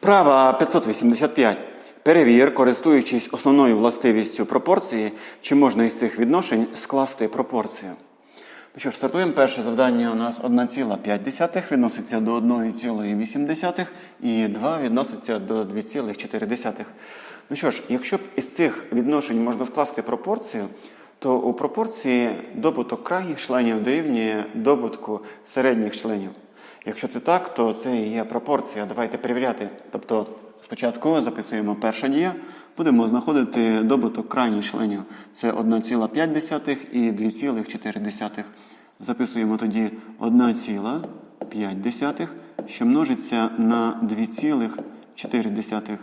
Вправа 585. Перевір, користуючись основною властивістю пропорції, чи можна із цих відношень скласти пропорцію. Ну що ж, стартуємо. Перше завдання у нас 1,5 відноситься до 1,8 і 2 відноситься до 2,4. Ну що ж, якщо б із цих відношень можна скласти пропорцію, то у пропорції добуток крайніх членів дорівнює добутку середніх членів. Якщо це так, то це і є пропорція. Давайте перевіряти. Тобто спочатку записуємо перша дія, будемо знаходити добуток крайніх членів. Це 1,5 і 2,4. Записуємо тоді 1,5, що множиться на 2,4.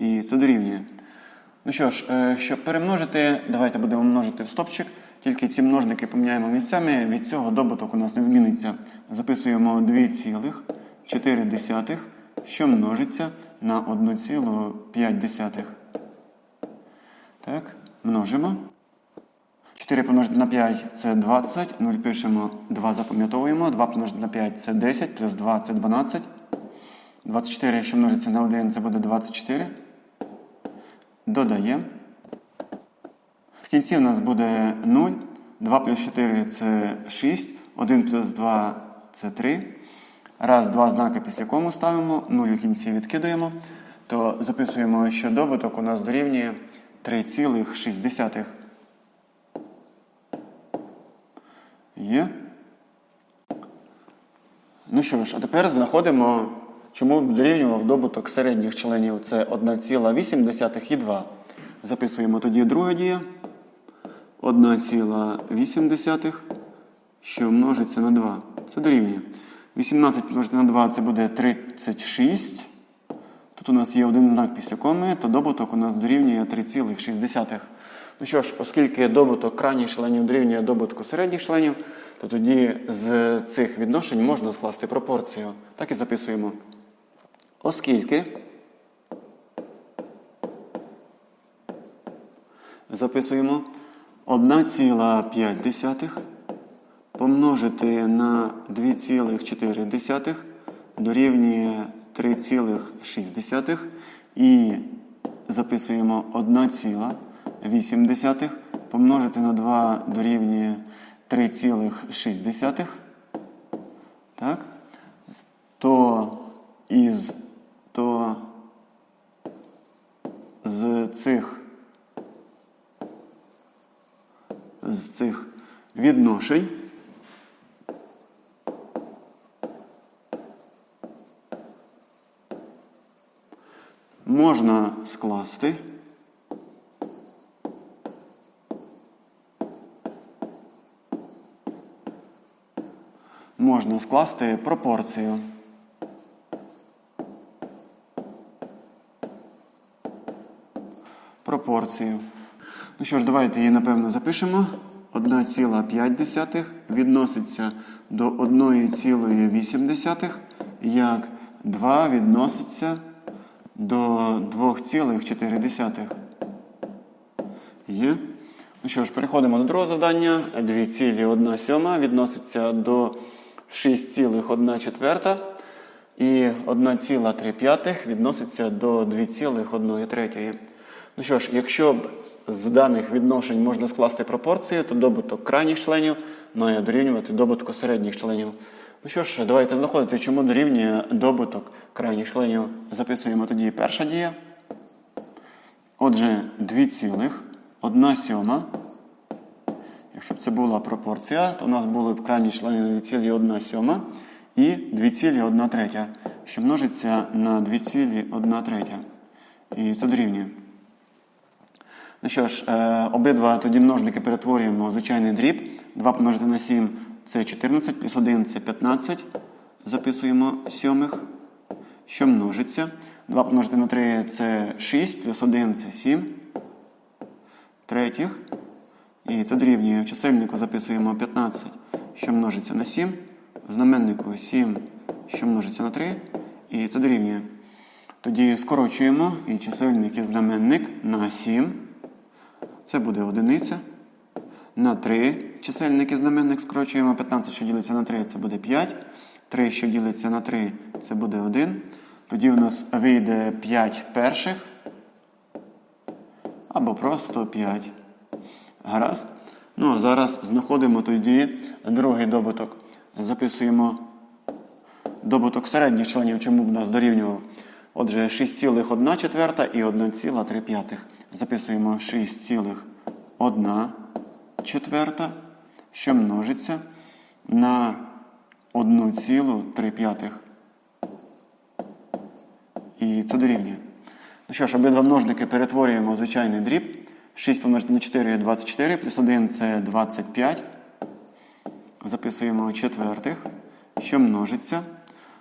І це дорівнює. Ну що ж, е, щоб перемножити, давайте будемо множити в стопчик. Тільки ці множники поміняємо місцями. Від цього добуток у нас не зміниться. Записуємо 2,4, що множиться на 1,5. Так, множимо. 4 помножити на 5 це 20. 0 пишемо, 2 запам'ятовуємо. 2 помножити на 5 це 10, плюс 2 це 12. 24, якщо множиться на 1, це буде 24. Додаємо. Кінці у нас буде 0. 2 плюс 4 це 6. 1 плюс 2 це 3. Раз, два знаки після кому ставимо, 0 у кінці відкидаємо, то записуємо, що добуток у нас дорівнює 3,6. Є. Ну що ж, а тепер знаходимо, чому дорівнював добуток середніх членів. Це 1,8 і 2. Записуємо тоді друга дія. 1,8, що множиться на 2. Це дорівнює. 18 помножити на 2 це буде 36. Тут у нас є один знак після коми, то добуток у нас дорівнює 3,6. Ну що ж, оскільки добуток крайніх членів дорівнює добутку середніх членів, то тоді з цих відношень можна скласти пропорцію. Так і записуємо. Оскільки записуємо 1,5 помножити на 2,4 дорівнює 3,6 і записуємо 1,8 помножити на 2 дорівнює 3,6. Так? То із то з цих з цих відношень можна скласти можна скласти пропорцію. Пропорцію. Ну що ж, давайте її напевно запишемо. 1,5 відноситься до 1,8, як 2 відноситься до 2,4. Є. Ну що ж, переходимо до другого завдання. 2,1 відноситься до 6,1 четверта. І 1,3 відноситься до 2,1. Ну що ж, якщо з даних відношень можна скласти пропорції, то добуток крайніх членів має дорівнювати добутку середніх членів. Ну що ж, давайте знаходити, чому дорівнює добуток крайніх членів. Записуємо тоді перша дія. Отже, 2,1 сьома. Якщо б це була пропорція, то у нас були б крайні члени 2,1 сьома і 2,1 третя, що множиться на 2,1 третя. І це дорівнює. Ну що ж, е, обидва тоді множники перетворюємо звичайний дріб. 2 помножити на 7 це 14, плюс 1 це 15. Записуємо сьомих, що множиться. 2 помножити на 3 це 6, плюс 1 це 7. Третіх. І це дорівнює. В чисельнику записуємо 15, що множиться на 7. В знаменнику 7, що множиться на 3. І це дорівнює. Тоді скорочуємо і чисельник і знаменник на 7. Це буде одиниця. На 3 чисельник і знаменник скорочуємо. 15, що ділиться на 3, це буде 5. 3, що ділиться на 3, це буде 1. Тоді у нас вийде 5 перших або просто 5. Гаразд. Ну, а зараз знаходимо тоді другий добуток. Записуємо добуток середніх членів, чому б нас дорівнював. Отже, 6,1 четверта і 1,3 п'ятих. Записуємо 6,1 четверта, що множиться на 1,3. І це дорівнює. Ну що ж, обидва множники перетворюємо в звичайний дріб. 6 помножити на 4 є 24, плюс 1 це 25. Записуємо четвертих, що множиться.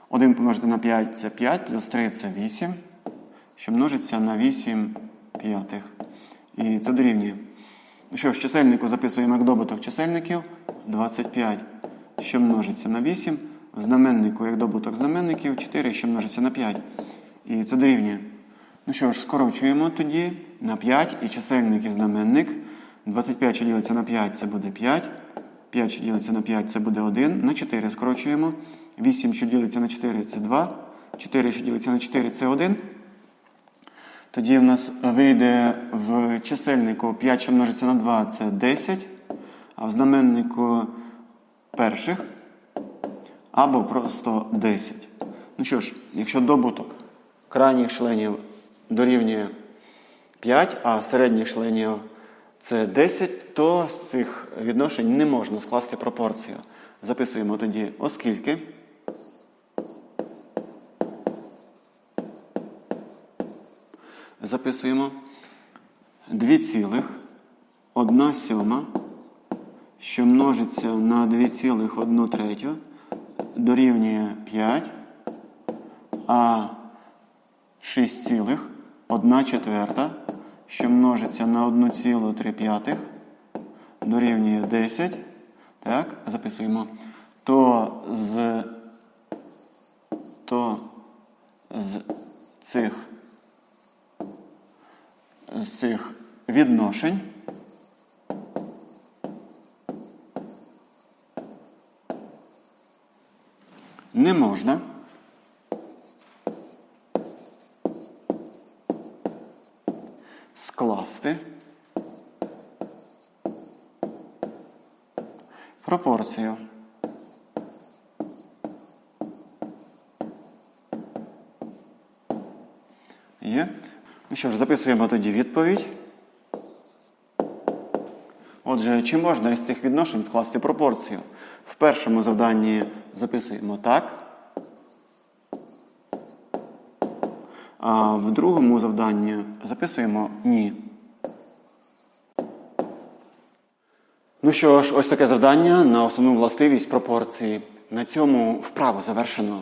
1 помножити на 5 це 5, плюс 3 це 8, що множиться на 8 п'ятих. І це дорівнює. Ну що ж, чисельнику записуємо як добуток чисельників 25, що множиться на 8. В знаменнику як добуток знаменників 4, що множиться на 5. І це дорівнює. Ну що ж, скорочуємо тоді на 5 і чисельник і знаменник. 25, що ділиться на 5, це буде 5. 5, що ділиться на 5, це буде 1. На 4 скорочуємо. 8, що ділиться на 4, це 2. 4, що ділиться на 4, це 1. Тоді в нас вийде в чисельнику 5, що на 2, це 10. А в знаменнику перших або просто 10. Ну що ж, якщо добуток крайніх членів дорівнює 5, а середніх членів це 10, то з цих відношень не можна скласти пропорцію. Записуємо тоді, оскільки. Записуємо 2,1 сьома, що множиться на 2,1 третю, дорівнює 5, а 6,1 четверта, що множиться на 1,3 п'ятих, дорівнює 10. Так, записуємо. То з, то з цих, з цих відношень не можна скласти пропорцію. Є. Ну що ж, записуємо тоді відповідь. Отже, чи можна із цих відношень скласти пропорцію? В першому завданні записуємо так. А в другому завданні записуємо ні. Ну що ж, ось таке завдання на основну властивість пропорції. На цьому вправу завершено.